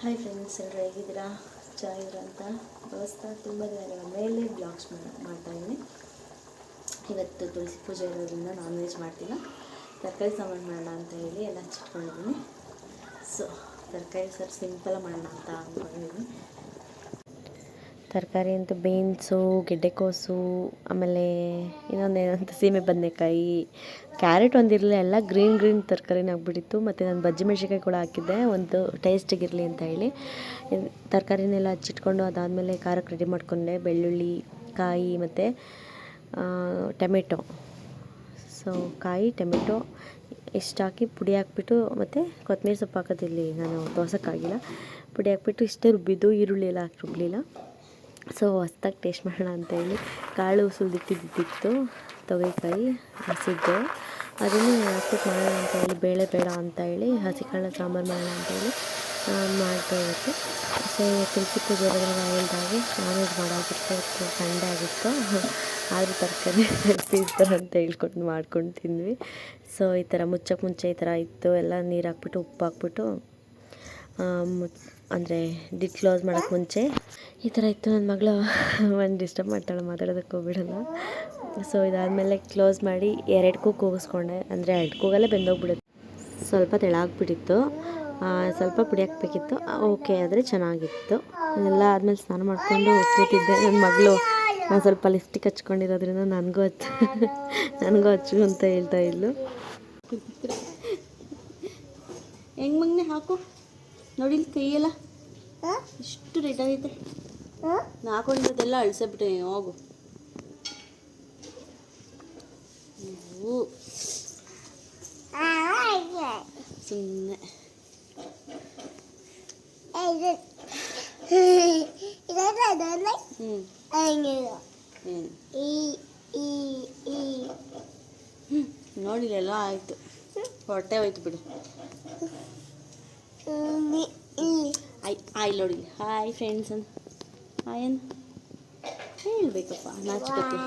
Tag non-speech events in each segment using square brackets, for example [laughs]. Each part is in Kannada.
ಹಾಯ್ ಫ್ರೆಂಡ್ಸ್ ಎಲ್ಲರೂ ಹೇಗಿದ್ದೀರಾ? ಚೆನ್ನಾಗಿದ್ದೀರಾ ಅಂತ. ದೋಸ್ತ ತುಂಬ ದಿನಗಳ ಮೇಲೆ ಬ್ಲಾಗ್ಸ್ ಮಾಡ್ತಾ ಇದ್ದೀನಿ. ಇವತ್ತು ತುಳಸಿ ಪೂಜೆ ಇರೋದ್ರಿಂದ ನಾನ್ ವೆಜ್ ಮಾಡ್ತಿಲ್ಲ ತರಕಾರಿ ಸಾಂಬಾರು ಮಾಡೋಣ ಅಂತ ಹೇಳಿ ಎಲ್ಲ ಹಚ್ಚಿಟ್ಕೊಂಡಿದ್ದೀನಿ. ಸೊ ತರಕಾರಿ ಸರ್ ಸಿಂಪಲ್ ಮಾಡೋಣ ಅಂತ ಅಂದ್ಕೊಂಡಿದ್ದೀನಿ. ತರಕಾರಿ ಅಂತೂ ಬೀನ್ಸು ಗೆಡ್ಡೆಕೋಸು ಆಮೇಲೆ ಇನ್ನೊಂದು ಏನಂತ, ಸೀಮೆ ಬದನೆಕಾಯಿ, ಕ್ಯಾರೆಟ್ ಒಂದಿರಲಿ ಎಲ್ಲ ಗ್ರೀನ್ ಗ್ರೀನ್ ತರಕಾರಿನ ಆಗಿಬಿಟ್ಟಿತ್ತು. ಮತ್ತು ನಾನು ಬಜ್ಜಿ ಮೆಣಸಿನ್ಕಾಯಿ ಕೂಡ ಹಾಕಿದ್ದೆ, ಒಂದು ಟೇಸ್ಟಿಗಿರಲಿ ಅಂತ ಹೇಳಿ. ತರಕಾರಿನೆಲ್ಲ ಹಚ್ಚಿಟ್ಕೊಂಡು ಅದಾದಮೇಲೆ ಖಾರಕ್ಕೆ ರೆಡಿ ಮಾಡಿಕೊಂಡೆ. ಬೆಳ್ಳುಳ್ಳಿ, ಕಾಯಿ ಮತ್ತು ಟೊಮೆಟೊ. ಸೊ ಕಾಯಿ, ಟೊಮೆಟೊ ಇಷ್ಟು ಹಾಕಿ ಪುಡಿ ಹಾಕ್ಬಿಟ್ಟು, ಮತ್ತು ಕೊತ್ತಂಬರಿ ಸೊಪ್ಪು ಹಾಕೋದಿಲ್ಲಿ ನಾನು ದೋಸಕ್ಕಾಗಿಲ್ಲ ಪುಡಿ ಹಾಕ್ಬಿಟ್ಟು ಇಷ್ಟೇ ರುಬ್ಬಿದ್ದು, ಈರುಳ್ಳಿ ಎಲ್ಲ ಹಾಕಿ ರುಬ್ಬಲಿಲ್ಲ ಸೊ ಹೊಸ್ದಾಗಿ ಟೇಸ್ಟ್ ಮಾಡೋಣ ಅಂತ ಹೇಳಿ ಕಾಳು ಸುಲಿದಿಟ್ಟಿದ್ದಿತ್ತು ತೊಗರಿಕಾಯಿ, ಹಸಿದ್ದು. ಅದನ್ನು ಹಾಕ್ಬಿಟ್ಟು ಮಾಡೋಣ ಅಂತ ಹೇಳಿ ಬೇಳೆ ಬೇಡ ಅಂತ ಹೇಳಿ ಹಸಿ ಕಾಳು ಸಾಂಬಾರು ಮಾಡೋಣ ಅಂತ ಹೇಳಿ ಮಾಡ್ತಾ ಇರುತ್ತೆ ಸೊ, ತುಳಸಿ ಪೂಜೆ ಇರೋದ್ರಿಂದ ಹೇಳ್ದಾಗೆ ನಾನ್ ವೆಜ್ ಮಾಡೋದಿತ್ತು ಸಂಡೆ ಆಗಿತ್ತು. ಆದರೂ ತರಕಾರಿ ರೆಸಿಪಿ ಅಂತ ಹೇಳ್ಕೊಂಡು ಮಾಡ್ಕೊಂಡು ತಿಂದ್ವಿ. ಸೊ, ಈ ಥರ ಮುಚ್ಚಕ್ಕೆ ಮುಂಚೆ ಈ ಥರ ಇತ್ತು. ಎಲ್ಲ ನೀರು ಹಾಕ್ಬಿಟ್ಟು, ಉಪ್ಪು ಹಾಕ್ಬಿಟ್ಟು ಮುಚ್ ಅಂದರೆ ಡಿಟ್ ಕ್ಲೋಸ್ ಮಾಡೋಕ್ಕೆ ಮುಂಚೆ. ಈ ಥರ ಇತ್ತು. ನನ್ನ ಮಗಳು ಒಂದು ಡಿಸ್ಟರ್ಬ್ ಮಾಡ್ತಾಳೆ, ಮಾತಾಡೋದಕ್ಕೆ ಹೋಗ್ಬಿಡಲ್ಲ. ಸೊ ಇದಾದಮೇಲೆ ಕ್ಲೋಸ್ ಮಾಡಿ ಎರಡು ಕೂಗು ಕೂಗಿಸ್ಕೊಂಡೆ. ಅಂದರೆ ಎರಡು ಕೂಗಲ್ಲೇ ಬೆಂದೋಗ್ಬಿಡುತ್ತೆ. ಸ್ವಲ್ಪ ತೆಳಾಗ್ಬಿಟ್ಟಿತ್ತು ಸ್ವಲ್ಪ ಪುಡಿ ಹಾಕ್ಬೇಕಿತ್ತು. ಓಕೆ ಆದರೆ ಚೆನ್ನಾಗಿತ್ತು. ಎಲ್ಲ ಆದಮೇಲೆ ಸ್ನಾನ ಮಾಡಿಕೊಂಡು ಕೂತಿದ್ದೆ. ನನ್ನ ಮಗಳು, ನಾನು ಸ್ವಲ್ಪ ಲಿಪ್ಸ್ಟಿಕ್ ಹಚ್ಕೊಂಡಿರೋದ್ರಿಂದ ನನಗೂ ಹಚ್ಚು ನನಗೂ ಹಚ್ಚು ಅಂತ ಹೇಳ್ತಾ ಇದ್ಲು. ಹೆಂಗೆ ಮಗನೇ ಹಾಕು? ನೋಡಿ ಇಲ್ಲಿ ಕೈಯೆಲ್ಲ ಇಷ್ಟು ರೆಡ್ ಆಗೈತೆ ನಾ ಹಾಕೊಂಡಿರೋದೆಲ್ಲ ಅಳಿಸಬಿಟ್ಟೆ ಹೋಗು ಸುಮ್ಮನೆ ಹ್ಞೂ ಹ್ಞೂ ನೋಡಿಲ್ಲ ಆಯಿತು ಹೊಟ್ಟೆ ಹೋಯ್ತು ಬಿಡು ಐ ಆಯ್ ನೋಡಿ. ಹಾಯ್ ಫ್ರೆಂಡ್ಸ್ ಅಂತ ಹಾಯ್ ಅನ್. ಹೇಳ್ಬೇಕಪ್ಪ ನಾಚ್ಕೋತಿ.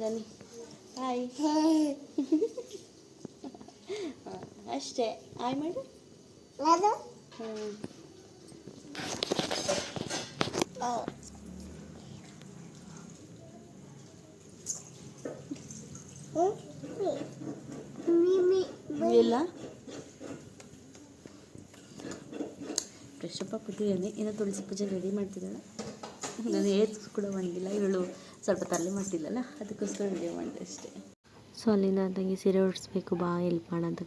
ದನಿ ಹಾಯ್. [laughs] ಅಷ್ಟೇ. ಹಾಯ್ ಮಾಡು ಹ್ಞೂ ಇಲ್ಲ ಫ್ರೆಶ್ ಅಪ್ ಇನ್ನು ತುಳಸಿ ಪೂಜೆ ರೆಡಿ ಮಾಡ್ತಿದ್ದಾಳೆ. ನಾನು ಏಜ್ ಕೂಡ ಬಂದಿಲ್ಲ ಇವಳು ಸ್ವಲ್ಪ ತಲೆ ಮಾಡ್ತಿಲ್ಲಲ್ಲ ಅದಕ್ಕೋಸ್ಕರ ರೆಡಿ ಮಾಡಿದೆ ಅಷ್ಟೇ. ಸೊ ಅಲ್ಲಿಂದ ತಂಗಿ ಸೀರೆ ಉಡಿಸ್ಬೇಕು, ಬಾ, ಎಲ್ಪ್ ಮಾಡ ಅಂತ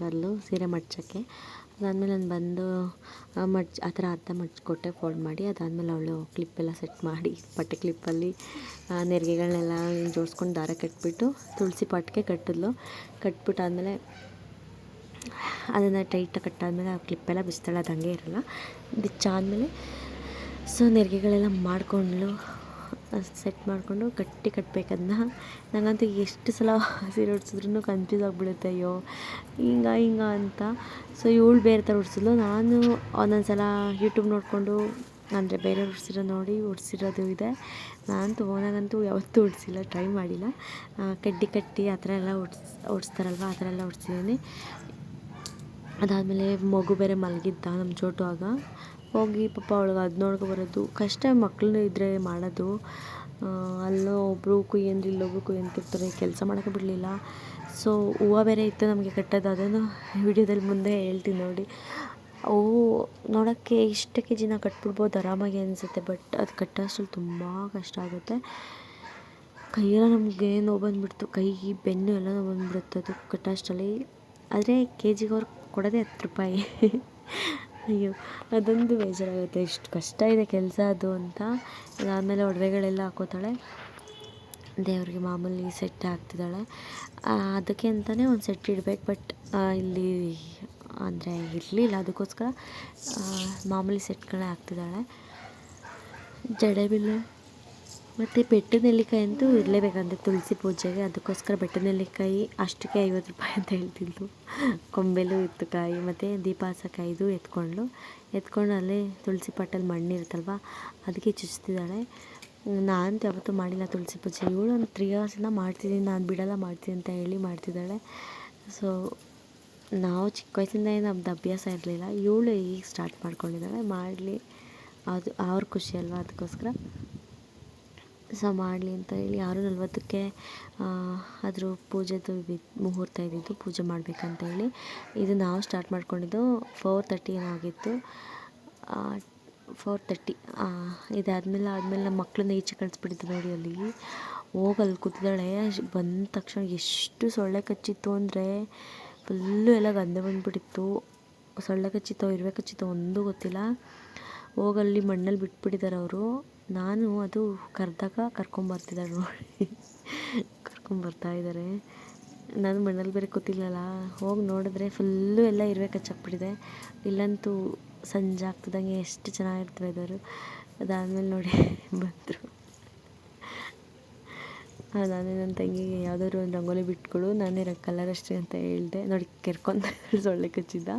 ಸೀರೆ ಮಡ್ಚೋಕ್ಕೆ. ಅದಾದಮೇಲೆ ನಾನು ಬಂದು ಮಡ್ಚ್, ಆ ಥರ ಅರ್ಧ ಮಡ್ಚಿಕೊಟ್ಟೆ ಫೋಲ್ಡ್ ಮಾಡಿ, ಅದಾದಮೇಲೆ ಅವಳು ಕ್ಲಿಪ್ಪೆಲ್ಲ ಸೆಟ್ ಮಾಡಿ ಪಟ್ಟೆ ಕ್ಲಿಪ್ಪಲ್ಲಿ ನೆರಿಗೆಗಳನ್ನೆಲ್ಲ ಜೋಡಿಸ್ಕೊಂಡು ದಾರ ಕಟ್ಬಿಟ್ಟು, ತುಳಸಿ ಪಾಟ್ಗೆ ಕಟ್ಟಿದ್ಲು. ಕಟ್ಬಿಟ್ಟು ಆದಮೇಲೆ ಅದನ್ನು ಟೈಟಾಗಿ ಕಟ್ಟಾದಮೇಲೆ ಆ ಕ್ಲಿಪ್ಪೆಲ್ಲ ಬಿಚ್ತಾಳೆ ಇರಲ್ಲ. ಬಿಚ್ಚಾದಮೇಲೆ ಸೊ ನೆರಿಗೆಗಳೆಲ್ಲ ಮಾಡಿಕೊಂಡು ಸೆಟ್ ಮಾಡಿಕೊಂಡು ಗಟ್ಟಿ ಕಟ್ಟಬೇಕದನ್ನ ನನಗಂತೂ ಎಷ್ಟು ಸಲ ಸೀರೆ ಉಡ್ಸಿದ್ರು ಕನ್ಫ್ಯೂಸ್ ಆಗಿಬಿಡುತ್ತೆ, ಅಯ್ಯೋ, ಹಿಂಗ ಹಿಂಗ ಅಂತ. ಸೊ ಇವಳು ಬೇರೆ ಥರ ಉಡ್ಸಿದ್ಲು. ನಾನು ಒಂದೊಂದು ಸಲ ಯೂಟ್ಯೂಬ್ ನೋಡಿಕೊಂಡು, ಅಂದರೆ ಬೇರೆ ಉಡ್ಸಿರೋ ನೋಡಿ ಉಡ್ಸಿರೋದು ಇದೆ. ನಾನು ಓನಾಗಂತೂ ಯಾವತ್ತೂ ಉಡ್ಸಿಲ್ಲ ಟ್ರೈ ಮಾಡಿಲ್ಲ. ಕಡ್ಡಿ ಕಟ್ಟಿ ಆ ಥರ ಎಲ್ಲ ಉಡ್ಸ್, ಉಡ್ಸ್ತಾರಲ್ವ, ಆ ಥರ ಎಲ್ಲ ಉಡ್ಸಿದ್ದೀನಿ. ಅದಾದಮೇಲೆ ಮಗು ಬೇರೆ ಮಲಗಿದ್ದ ನಮ್ಮ ಚೋಟು ಆಗ. ಹೋಗಿ ಪಾಪ ಅವ್ಳಿಗೆ ಅದು ನೋಡ್ಕೊ ಬರೋದು. ಕಷ್ಟ ಮಕ್ಕಳು ಇದ್ದರೆ ಮಾಡೋದು. ಅಲ್ಲೂ ಒಬ್ಬರು ಕುಯ್ಯಂದ್ರೆ ಇಲ್ಲೊಬ್ರು ಕುಯ್ಯಂತಿರ್ತಾರೆ. ಕೆಲಸ ಮಾಡೋಕ್ಕೆ ಬಿಡಲಿಲ್ಲ. ಸೊ ಹೂವು ಬೇರೆ ಇತ್ತು ನಮಗೆ ಕಟ್ಟೋದು. ಅದನ್ನು ವಿಡಿಯೋದಲ್ಲಿ ಮುಂದೆ ಹೇಳ್ತೀನಿ ನೋಡಿ. ಅವು ನೋಡೋಕ್ಕೆ ಇಷ್ಟು ಕೆ ಜಿನ ಕಟ್ಬಿಡ್ಬೋದು. ಆರಾಮಾಗಿ ಅನಿಸುತ್ತೆ. ಬಟ್ ಅದು ಕಟ್ಟೋಷ್ಟ್ರಲ್ಲಿ ತುಂಬ ಕಷ್ಟ ಆಗುತ್ತೆ. ಕೈಯೆಲ್ಲ ನಮಗೆ ನೋವು ಬಂದುಬಿಡ್ತು. ಕೈ ಬೆನ್ನು ಎಲ್ಲ ನೋವು ಬಂದುಬಿಡುತ್ತೆ. ಅದು ಕಟ್ಟೋಷ್ಟರಲ್ಲಿ ಆದರೆ ಕೆ ಜಿಗೆ ಅವ್ರು ಕೊಡೋದೇ ಹತ್ತು ರೂಪಾಯಿ. ಅಯ್ಯೋ, ಅದೊಂದು ಬೇಜಾರಾಗುತ್ತೆ. ಇಷ್ಟು ಕಷ್ಟ ಇದೆ ಕೆಲಸ ಅದು ಅಂತ. ಅದಾದಮೇಲೆ ಒಡವೆಗಳೆಲ್ಲ ಹಾಕೋತಾಳೆ. ದೇವ್ರಿಗೆ ಮಾಮೂಲಿ ಸೆಟ್ ಹಾಕ್ತಿದ್ದಾಳೆ. ಅದಕ್ಕೆ ಅಂತಲೇ ಒಂದು ಸೆಟ್ ಇಡ್ಬೇಕು, ಬಟ್ ಇಲ್ಲಿ, ಅಂದರೆ ಇರಲಿಲ್ಲ ಅದಕ್ಕೋಸ್ಕರ ಮಾಮೂಲಿ ಸೆಟ್ಗಳೇ ಹಾಕ್ತಿದ್ದಾಳೆ. ಜಡೆಬಿಲ್ಲೆ ಮತ್ತು ಬೆಟ್ಟದ ನೆಲ್ಲಿಕಾಯಿ ಅಂತೂ ಇರಲೇಬೇಕಂತೆ ತುಳಸಿ ಪೂಜೆಗೆ. ಅದಕ್ಕೋಸ್ಕರ ಬೆಟ್ಟದ ನೆಲ್ಲಿಕಾಯಿ ಅಷ್ಟಕ್ಕೆ ಐವತ್ತು ರೂಪಾಯಿ ಅಂತ ಹೇಳ್ತಿದ್ಲು ಕೊಂಬೆಲು ಇತ್ತು ಕಾಯಿ, ಮತ್ತು ದೀಪ ಎತ್ಕೊಂಡ್ಲು ಎತ್ಕೊಂಡು ಅಲ್ಲೇ ತುಳಸಿ ಮಣ್ಣು ಮಣ್ಣಿರುತ್ತಲ್ವ, ಅದಕ್ಕೆ ಚುಚ್ತಿದ್ದಾಳೆ. ನಾನು ಯಾವತ್ತೂ ಮಾಡಿಲ್ಲ ತುಳಸಿ ಪೂಜೆ. ಇವಳು ಒಂದು ತ್ರೀ ಇಯರ್ಸಿಂದ ಮಾಡ್ತಿದ್ದೀನಿ, ನಾನು ಬಿಡಲ್ಲ ಮಾಡ್ತೀನಿ ಅಂತ ಹೇಳಿ ಮಾಡ್ತಿದ್ದಾಳೆ. ಸೊ ನಾವು ಚಿಕ್ಕ ವಯಸ್ಸಿಂದ ಏನು ನಮ್ದು ಅಭ್ಯಾಸ ಇರಲಿಲ್ಲ. ಇವಳು ಈಗ ಸ್ಟಾರ್ಟ್ ಮಾಡ್ಕೊಂಡಿದ್ದಾಳೆ. ಮಾಡಲಿ, ಅದು ಅವ್ರ ಖುಷಿ ಅಲ್ವಾ ಅದಕ್ಕೋಸ್ಕರ. ಸೊ ಮಾಡಲಿ ಅಂತ ಹೇಳಿ ಆರು ನಲ್ವತ್ತಕ್ಕೆ ಅದ್ರ ಪೂಜೆದು ಮುಹೂರ್ತ ಇದ್ದಿದ್ದು ಪೂಜೆ ಮಾಡಬೇಕಂತ ಹೇಳಿ ಇದು ನಾವು ಸ್ಟಾರ್ಟ್ ಮಾಡ್ಕೊಂಡಿದ್ದು ಫೋರ್ ತರ್ಟಿ ಏನೋ ಆಗಿತ್ತು ಫೋರ್ ತರ್ಟಿ ಇದಾದಮೇಲೆ, ಆದಮೇಲೆ ನಮ್ಮ ಮಕ್ಕಳನ್ನ ಈಚೆ ಕಳಿಸ್ಬಿಟ್ಟಿದ್ದು ನೋಡಿ ಅಲ್ಲಿ. ಹೋಗಿ ಅಲ್ಲಿ ಕೂತಿದ್ದಾಳೆ, ಬಂದ ತಕ್ಷಣ ಎಷ್ಟು ಸೊಳ್ಳೆ ಕಚ್ಚಿತ್ತು ಅಂದರೆ ಫುಲ್ಲು ಎಲ್ಲ ಗಂಧ ಬಂದುಬಿಟ್ಟಿತ್ತು. ಸೊಳ್ಳೆ ಕಚ್ಚಿತ್ತೋ, ಇರುವೆ ಕಚ್ಚಿತ್ತೋ, ಒಂದೂ ಗೊತ್ತಿಲ್ಲ. ಹೋಗಲ್ಲಿ ಮಣ್ಣಲ್ಲಿ ಬಿಟ್ಬಿಟ್ಟಿದ್ದಾರೆ ಅವರು. ನಾನು ಅದು ಕರೆದಾಗ ಕರ್ಕೊಂಬರ್ತಿದ್ದಾಳೆ ನೋಡಿ. ಕರ್ಕೊಂಬರ್ತಾ ಇದ್ದಾರೆ. ನಾನು ಮಣ್ಣಲ್ಲಿ ಬೇರೆ ಕೂತಿಲ್ಲಲ್ಲ, ಹೋಗಿ ನೋಡಿದ್ರೆ ಫುಲ್ಲು ಎಲ್ಲ ಇರುವೆ ಕಚ್ಚಾಕ್ಬಿಟ್ಟಿದೆ. ಇಲ್ಲಂತೂ ಸಂಜೆ ಆಗ್ತಿದ್ದಂಗೆ ಎಷ್ಟು ಚೆನ್ನಾಗಿರ್ತವೆ ವೆದರು ಅದಾದಮೇಲೆ ನೋಡಿ ಬಂದರು. ನಾನು ನನ್ನ ತಂಗಿಗೆ ಯಾವುದಾದ್ರು ಒಂದು ರಂಗೋಲಿ ಬಿಟ್ಕೊಡು, ನಾನೇ ಕಲರ್ ಅಷ್ಟೇ ಅಂತ ಹೇಳಿದೆ. ನೋಡಿ ಕೆರ್ಕೊಂತ ಸೊಳ್ಳೆ ಕಚ್ಚಿದ್ದ.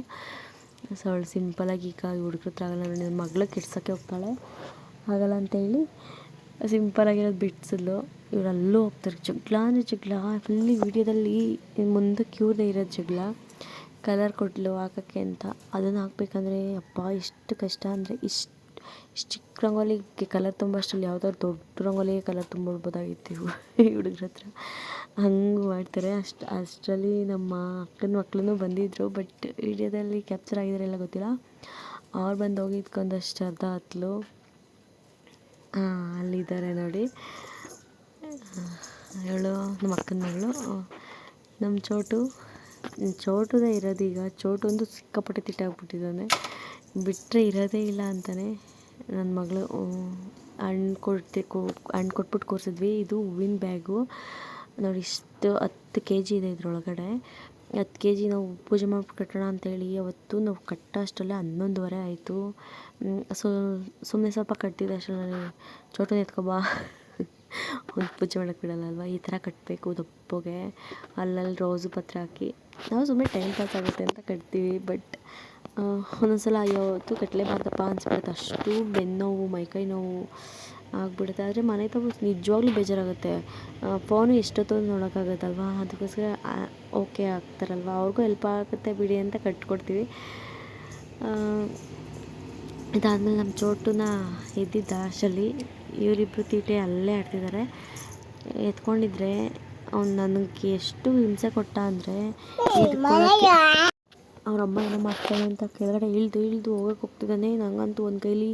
ಸೊಳ್ಳೆ ಸಿಂಪಲಾಗಿ ಈಗ ಹುಡುಗ್ರ ಹತ್ರ ಆಗಲ್ಲ ನೋಡಿ, ನನ್ನ ಮಗಳು ಕೆಡ್ಸೋಕ್ಕೆ ಹೋಗ್ತಾಳೆ. ಆಗಲ್ಲ ಅಂತೇಳಿ ಸಿಂಪಲಾಗಿರೋದು ಬಿಡಿಸಿದ್ಲು ಇವ್ರು ಹೋಗ್ತಾರೆ. ಜಗಳ ಅಂದರೆ ಜಗಳ. ಫುಲ್ ವೀಡಿಯೋದಲ್ಲಿ ಮುಂದೆ ಕ್ಯೂರ್ದೇ ಇರೋದು ಜಗಳ. ಕಲರ್ ಕೊಟ್ಟಲು ಹಾಕೋಕ್ಕೆ ಅಂತ. ಅದನ್ನು ಹಾಕ್ಬೇಕಂದ್ರೆ ಅಪ್ಪ ಎಷ್ಟು ಕಷ್ಟ ಅಂದರೆ ಇಷ್ಟು ಇಷ್ಟು ಚಿಕ್ಕ ರಂಗೋಲಿಗೆ ಕಲರ್ ತುಂಬ ಅಷ್ಟರಲ್ಲಿ ಯಾವ್ದಾದ್ರು ದೊಡ್ಡ ರಂಗೋಲಿಗೆ ಕಲರ್ ತುಂಬಿಡ್ಬೋದಾಗಿತ್ತು ಇವು. ಈ ಹುಡುಗ್ರ ಹತ್ರ. ಹಂಗೆ ಮಾಡ್ತಾರೆ. ಅಷ್ಟು, ಅಷ್ಟರಲ್ಲಿ ನಮ್ಮ ಅಕ್ಕನ ಮಕ್ಕಳೂ ಬಂದಿದ್ದರು ಬಟ್ ವೀಡಿಯೋದಲ್ಲಿ ಕ್ಯಾಪ್ಚರ್ ಆಗಿದ್ದಾರೆ ಇಲ್ಲ ಗೊತ್ತಿಲ್ಲ. ಅವ್ರು ಬಂದು ಹೋಗಿ ಇದ್ಕೊಂಡಷ್ಟು ಅರ್ಧ ಹತ್ಲು ಅಲ್ಲಿದ್ದಾರೆ ನೋಡಿ. ಇವಳು ನಮ್ಮ ಅಕ್ಕನ ಮಗಳು. ನಮ್ಮ ಚೋಟು, ಚೋಟುದೇ ಇರೋದೀಗ ಚೋಟು ಒಂದು ಸಿಕ್ಕಾಪಟ್ಟೆ ತಿಟ್ಟಾಗ್ಬಿಟ್ಟಿದ್ದಾನೆ ಬಿಟ್ಟರೆ ಇರೋದೇ ಇಲ್ಲ ಅಂತಾನೆ ನನ್ನ ಮಗಳು. ಹಣ್ಣು ಕೊಡ್ತಿ, ಕೊ, ಹಣ್ಣು ಕೊಟ್ಬಿಟ್ಟು ಕೂರಿಸಿದ್ವಿ. ಇದು ಹೂವಿನ ಬ್ಯಾಗು. ನೋಡಿ, ಇಷ್ಟು ಹತ್ತು ಕೆ ಜಿ ಇದೆ ಇದರೊಳಗಡೆ. ಹತ್ತು ಕೆ ಜಿ ನಾವು ಪೂಜೆ ಮಾಡ್ಬಿಟ್ಟು ಕಟ್ಟೋಣ ಅಂತೇಳಿ ಅವತ್ತು ನಾವು ಕಟ್ಟೋ ಅಷ್ಟರಲ್ಲೇ ಹನ್ನೊಂದುವರೆ ಆಯಿತು. ಸೊ ಸುಮ್ಮನೆ ಸ್ವಲ್ಪ ಕಟ್ಟಿದ್ದೆ ಅಷ್ಟರಲ್ಲಿ ಚೋಟು ಎತ್ಕೊ ಬಾ ಒಂದು ಪೂಜೆ ಮಾಡಕ್ಕೆ ಬಿಡಲ್ಲ ಅಲ್ವಾ ಈ ಥರ ಕಟ್ಟಬೇಕು ದಪ್ಪಗೆ. ಅಲ್ಲಲ್ಲಿ ರೋಸು ಪತ್ರ ಹಾಕಿ. ನಾವು ಸುಮ್ಮನೆ ಟೈಮ್ ಪಾಸ್ ಆಗುತ್ತೆ ಅಂತ ಕಟ್ತೀವಿ, ಬಟ್ ಒಂದೊಂದು ಸಲ ಅಯ್ಯೋ ಕಟ್ಟಲೇಬಾರ್ದಪ್ಪ ಅನ್ಸ್ಬಿಡುತ್ತೆ. ಅಷ್ಟು ಬೆನ್ನು ನೋವು ಮೈಕೈ ನೋವು. ಆಗ್ಬಿಡುತ್ತೆ. ಆದರೆ ಮನೆ ತಗೋ ನಿಜವಾಗ್ಲೂ ಬೇಜಾರಾಗುತ್ತೆ. ಫೋನು ಎಷ್ಟೊತ್ತು ನೋಡೋಕ್ಕಾಗತ್ತಲ್ವಾ? ಅದಕ್ಕೋಸ್ಕರ ಓಕೆ ಆಗ್ತಾರಲ್ವ? ಅವ್ರಿಗೂ ಹೆಲ್ಪ್ ಆಗುತ್ತೆ ಬಿಡಿ ಅಂತ ಕಟ್ಕೊಡ್ತೀವಿ. ಇದಾದಮೇಲೆ ನಮ್ಮ ಚೋಟುನ ಇದ್ದಿದ್ದ ಆಶಲ್ಲಿ ಇವರಿಬ್ಬರು ತೀಟೆ ಅಲ್ಲೇ ಆಡ್ತಿದ್ದಾರೆ ಎತ್ಕೊಂಡಿದ್ರೆ ಅವ್ನು ನನಗೆ ಎಷ್ಟು ಹಿಂಸೆ ಕೊಟ್ಟ ಅಂದರೆ ಅವ್ರ ಅಮ್ಮ ಏನೋ ಮಾಡ್ತಾಳೆ ಅಂತ ಕೆಳಗಡೆ ಇಳಿದು ಇಳ್ದು ಹೋಗಕ್ಕೆ ಹೋಗ್ತಿದ್ದಾನೆ. ನನಗಂತೂ ಒಂದು ಕೈಲಿ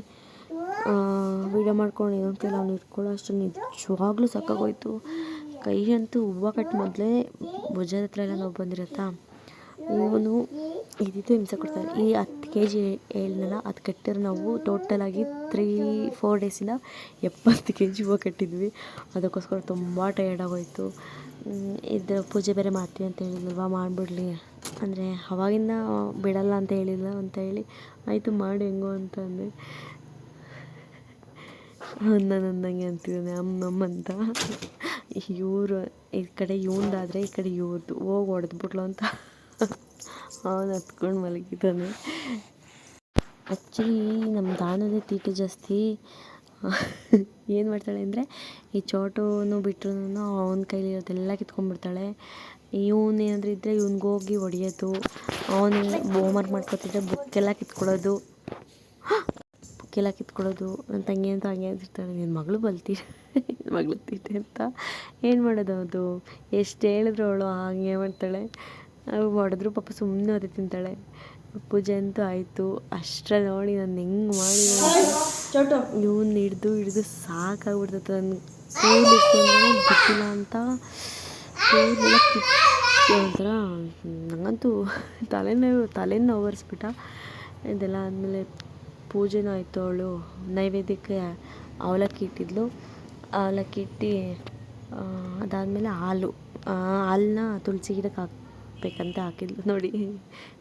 ವೀಡಿಯೋ ಮಾಡ್ಕೊಂಡು ಇನ್ನೊಂದು ಕೈಲಿ ಅವ್ನು ಇಟ್ಕೊಳ್ಳೋ ಅಷ್ಟು ನಿಜವಾಗ್ಲೂ ಸಾಕಾಗೋಯ್ತು. ಕೈ ಅಂತೂ ಹೂವು ಕಟ್ಟು ಮೊದಲೇ ಭುಜದ ಹತ್ರ ಎಲ್ಲ ನೋವು ಬಂದಿರತ್ತಾ? ಇವನು ಇದಿದ್ದು ಹಿಂಸೆ ಕೊಡ್ತಾರೆ ಈ ಹತ್ತು ಕೆ ಜಿ ಹೇಳಿದ್ನಲ್ಲ ಅದು ಕಟ್ಟಿರೋ ನಾವು ಟೋಟಲಾಗಿ ತ್ರೀ ಫೋರ್ ಡೇಸಿಂದ ಎಪ್ಪತ್ತು ಕೆ ಜಿ ಹೂವು ಕಟ್ಟಿದ್ವಿ. ಅದಕ್ಕೋಸ್ಕರ ತುಂಬ ಟಯರ್ಡ್ ಆಗೋಯಿತು. ಇದು ಪೂಜೆ ಬೇರೆ ಮಾಡ್ತೀವಿ ಅಂತ ಹೇಳಿದ್ನಲ್ವ, ಮಾಡಿಬಿಡ್ಲಿ. ಅಂದರೆ ಅವಾಗಿಂದ ಬಿಡಲ್ಲ ಅಂತ ಹೇಳಿಲ್ಲ ಅಂತ ಹೇಳಿ, ಆಯಿತು ಮಾಡಿ ಹೆಂಗೋ ಅಂತ ಅಂದೆ. ನಾನು ಅಂದಂಗೆ ಅಂತಿದ್ದಾನೆ, ಅಮ್ಮ ಅಮ್ಮ ಅಂತ ಇವರು ಈ ಕಡೆ ಇವಂದಾದರೆ ಈ ಕಡೆ ಇವ್ರದ್ದು ಹೋಗಿ ಹೊಡೆದ್ಬಿಟ್ಲು ಅಂತ. ಅವನು ಹತ್ಕೊಂಡು ಮಲಗಿದ್ದಾನೆ. ಆ್ಯಕ್ಚುಲಿ ನಮ್ಮ ದಾನದೇ ತೀಟೆ ಜಾಸ್ತಿ. ಏನು ಮಾಡ್ತಾಳೆ ಅಂದರೆ, ಈ ಚೋಟುನು ಬಿಟ್ರು ಅವನ ಕೈಲಿರೋದೆಲ್ಲ ಕಿತ್ಕೊಂಡ್ಬಿಡ್ತಾಳೆ. ಇವನು ಏನಾದರೂ ಇದ್ದರೆ ಹೋಗಿ ಹೊಡೆಯೋದು. ಅವನು ಹೋಮ್ವರ್ಕ್ ಮಾಡ್ಕೊತಿದ್ರೆ ಬುಕ್ಕೆಲ್ಲ ಕಿತ್ಕೊಳ್ಳೋದು. ಬುಕ್ಕೆಲ್ಲ ಕಿತ್ಕೊಳ್ಳೋದು ನನ್ನ ತಂಗಿ ಅಂತ ಹಂಗೆ ಅಂತಿರ್ತಾಳೆ ನಿನ್ನ ಮಗಳು ಬಲ್ತಿ ಮಗಳು ತೀಟೆ ಅಂತ. ಏನು ಮಾಡೋದು ಅದು? ಎಷ್ಟು ಹೇಳಿದ್ರು ಅವಳು ಹಾಗೆ ಮಾಡ್ತಾಳೆ. ಹೊಡೆದ್ರು ಪಾಪ ಸುಮ್ಮನೆ ಅದೇ ತಿಂತಾಳೆ. ಪೂಜೆ ಅಂತೂ ಆಯಿತು. ಅಷ್ಟರಲ್ಲಿ ನೋಡಿ ನಾನು ಹೆಂಗೆ ಮಾಡಿ ಇವನ್ನ ಹಿಡ್ದು ಹಿಡ್ದು ಸಾಕಾಗ್ಬಿಡ್ತೈತೆ. ನನ್ನ ಕೂದಲು ಬಿಟ್ಟಿಲ್ಲ ಅಂತ. ಕೂದಲೆಲ್ಲ ಕಿತ್ತು ಒಂಥರ ನನಗಂತೂ ತಲೆನೋವು ತಲೆನೋವು ಒರೆಸ್ಬಿಟ್ಟ. ಇದೆಲ್ಲ ಆದಮೇಲೆ ಪೂಜೆನೂ ಆಯಿತು ಅವಳು. ನೈವೇದ್ಯಕ್ಕೆ ಅವಲಕ್ಕಿ ಇಟ್ಟಿದ್ಲು. ಅವಲಕ್ಕಿ ಇಟ್ಟು ಅದಾದಮೇಲೆ ಹಾಲು. ಹಾಲನ್ನ ತುಳಸಿ ಗಿಡಕ್ಕೆ ಹಾಕ್ಬೇಕಂತ ಹಾಕಿದ್ಲು. ನೋಡಿ,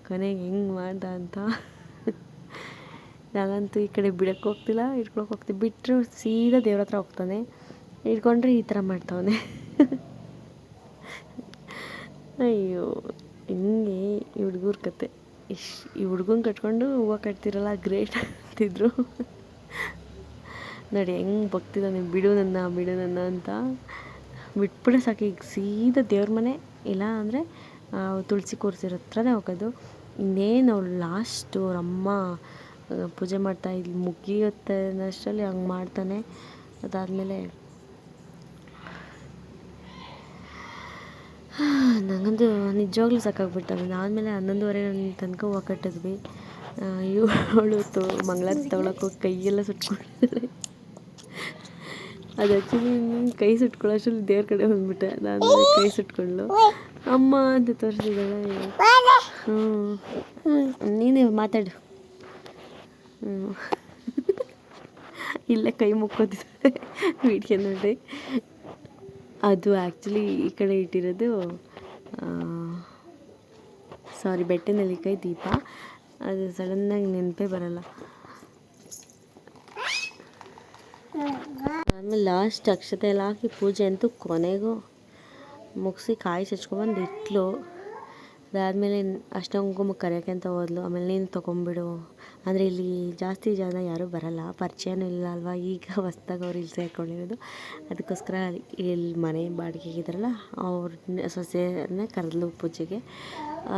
ಕೊನೆಗೆ ಹೆಂಗೆ ಮಾಡ್ದ ಅಂತ. ನಾನಂತೂ ಈ ಕಡೆ ಬಿಡಕ್ಕೆ ಹೋಗ್ತಿಲ್ಲ, ಹಿಡ್ಕೊಳಕ್ಕೆ ಹೋಗ್ತೀವಿ ಬಿಟ್ಟರು ಸೀದಾ ದೇವ್ರ ಹತ್ರ ಹೋಗ್ತಾನೆ. ಹಿಡ್ಕೊಂಡ್ರೆ ಈ ಥರ ಮಾಡ್ತಾವನೆ. ಅಯ್ಯೋ, ಹಿಂಗೆ ಈ ಹುಡುಗರ ಕತೆ. ಇಶ್, ಈ ಹುಡ್ಗನ ಕಟ್ಕೊಂಡು ಹೂವು ಕಟ್ತಿರಲ್ಲ, ಗ್ರೇಟ್ ಅಂತಿದ್ರು. ನೋಡಿ, ಹೆಂಗೆ ಬಗ್ತಿದ್ದಾನೆ ಬಿಡು ನನ್ನ ಬಿಡು ನನ್ನ ಅಂತ ಬಿಟ್ಬಿಡೋ ಸಾಕು. ಈಗ ಸೀದಾ ದೇವ್ರ ಮನೆ, ಇಲ್ಲ ಅಂದರೆ ತುಳಸಿ ಕೂರಿಸಿರೋ ಹತ್ರನೇ ಹೋಗೋದು. ಇನ್ನೇನು ಅವಳು ಲಾಸ್ಟು ಅವ್ರ ಅಮ್ಮ ಪೂಜೆ ಮಾಡ್ತಾ ಇಲ್ಲಿ ಮುಗಿಯುತ್ತೆ ಅನ್ನೋಷ್ಟರಲ್ಲಿ ಹಂಗೆ ಮಾಡ್ತಾನೆ. ಅದಾದಮೇಲೆ ನನಗಂತೂ ನಿಜವಾಗ್ಲೂ ಸಾಕಾಗ್ಬಿಡ್ತವೆ. ಆದಮೇಲೆ ಹನ್ನೊಂದುವರೆ ತನಕ ಹೂವು ಕಟ್ಟಿದ್ವಿ. ಇವಳು ತೊ, ಮಂಗಳಾರತಿ ತಗೊಳಕ್ಕೆ ಹೋಗಿ ಕೈಯೆಲ್ಲ ಸುಟ್ಕೊಂಡಿದ್ದಾಳೆ ಅದು ಆ್ಯಕ್ಚುಲಿ ಕೈ ಸುಟ್ಕೊಳ್ಳೋಷ್ಟು ದೇವ್ರ ಕಡೆ ಬಂದ್ಬಿಟ್ಟೆ ನಾನು ಕೈ ಸುಟ್ಕೊಂಡ್ಳು ಅಮ್ಮ ಅಂತ ತೋರಿಸಿದ್ದಾಳೆ ಹ್ಞೂ ನೀನೇ ಮಾತಾಡು. ಹ್ಞೂ ಇಲ್ಲೇ ಕೈ ಮುಕ್ಕೋತಿದ್ದಾರೆ [laughs] ನೋಡಿ ಅದು ಆ್ಯಕ್ಚುಲಿ ಈ ಕಡೆ ಇಟ್ಟಿರೋದು ಸಾರಿ ಬೆಟ್ಟೆ ನೆಲ್ಲಿಕಾಯಿ ದೀಪ ಅದು ಸಡನ್ನಾಗಿ ನೆನಪೇ ಬರಲ್ಲ ಆಮೇಲೆ ಲಾಸ್ಟ್ ಅಕ್ಷತೆ ಎಲ್ಲ ಹಾಕಿ ಪೂಜೆ ಅಂತೂ ಕೊನೆಗೂ ಮುಗಿಸಿ ಕಾಯಿ ಚಚ್ಕೊಂಬಂದು ಇಟ್ಲು ಅದಾದಮೇಲೆ ಅಷ್ಟೊಂದು ಕುಂಕುಮ ಕರೆಯೋಕೆ ಅಂತ ಹೋದ್ಲು. ಆಮೇಲೆ ನೀನು ತೊಗೊಂಬಿಡು ಅಂದರೆ ಇಲ್ಲಿ ಜಾಸ್ತಿ ಜನ ಯಾರೂ ಬರಲ್ಲ. ಪರಿಚಯನೂ ಇಲ್ಲ ಅಲ್ವಾ? ಈಗ ಹೊಸ್ದಾಗಿ ಅವ್ರು ಇಲ್ಲಿ ಸೇರ್ಕೊಂಡಿರೋದು. ಅದಕ್ಕೋಸ್ಕರ ಇಲ್ಲಿ ಮನೆ ಬಾಡಿಗೆಗಿದ್ರಲ್ಲ ಅವ್ರ ಸೊಸೆಯನ್ನ ಕರೆದ್ಲು ಪೂಜೆಗೆ.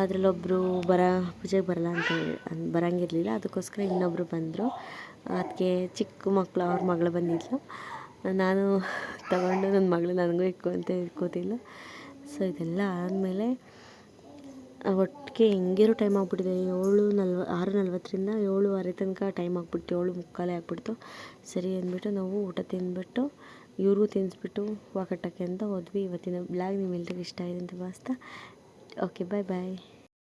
ಅದರಲ್ಲೊಬ್ಬರು ಬರ, ಪೂಜೆಗೆ ಬರಲ್ಲ ಅಂತ ಬರಂಗಿರಲಿಲ್ಲ. ಅದಕ್ಕೋಸ್ಕರ ಇನ್ನೊಬ್ಬರು ಬಂದರು. ಅದಕ್ಕೆ ಚಿಕ್ಕ ಮಕ್ಕಳು ಅವ್ರ ಮಗಳು ಬಂದಿದ್ಲು. ನಾನು ತಗೊಂಡು ನನ್ನ ಮಗಳು ನನಗೂ ಇಕ್ಕು ಅಂತ ಇಟ್ಕೋತಿಲ್ಲ ಸೊ ಇದೆಲ್ಲ ಆದಮೇಲೆ ಒಟ್ಟಿಗೆ ಹೆಂಗಿರೋ ಟೈಮ್ ಆಗಿಬಿಟ್ಟಿದೆ. ಏಳು ನಲ್ವ, ಆರು ನಲ್ವತ್ತರಿಂದ ಏಳುವರೆ ತನಕ ಟೈಮ್ ಆಗಿಬಿಟ್ಟು ಏಳು ಮುಕ್ಕಾಲೇ ಆಗಿಬಿಡ್ತು. ಸರಿ ಅಂದ್ಬಿಟ್ಟು ನಾವು ಊಟ ತಿಂದ್ಬಿಟ್ಟು, ಇವ್ರಿಗೂ ತಿನ್ನಿಸ್ಬಿಟ್ಟು ಹೂವು ಕಟ್ಟೋಕ್ಕೆ ಅಂತ ಹೋದ್ವಿ. ಇವತ್ತಿನ ಬ್ಲಾಗ್ ನಿಮ್ಮೆಲ್ರಿಗೂ ಇಷ್ಟ ಆಗಿದೆ ಅಂತ ಭಾವಿಸ್ತಾ ಓಕೆ ಬಾಯ್ ಬಾಯ್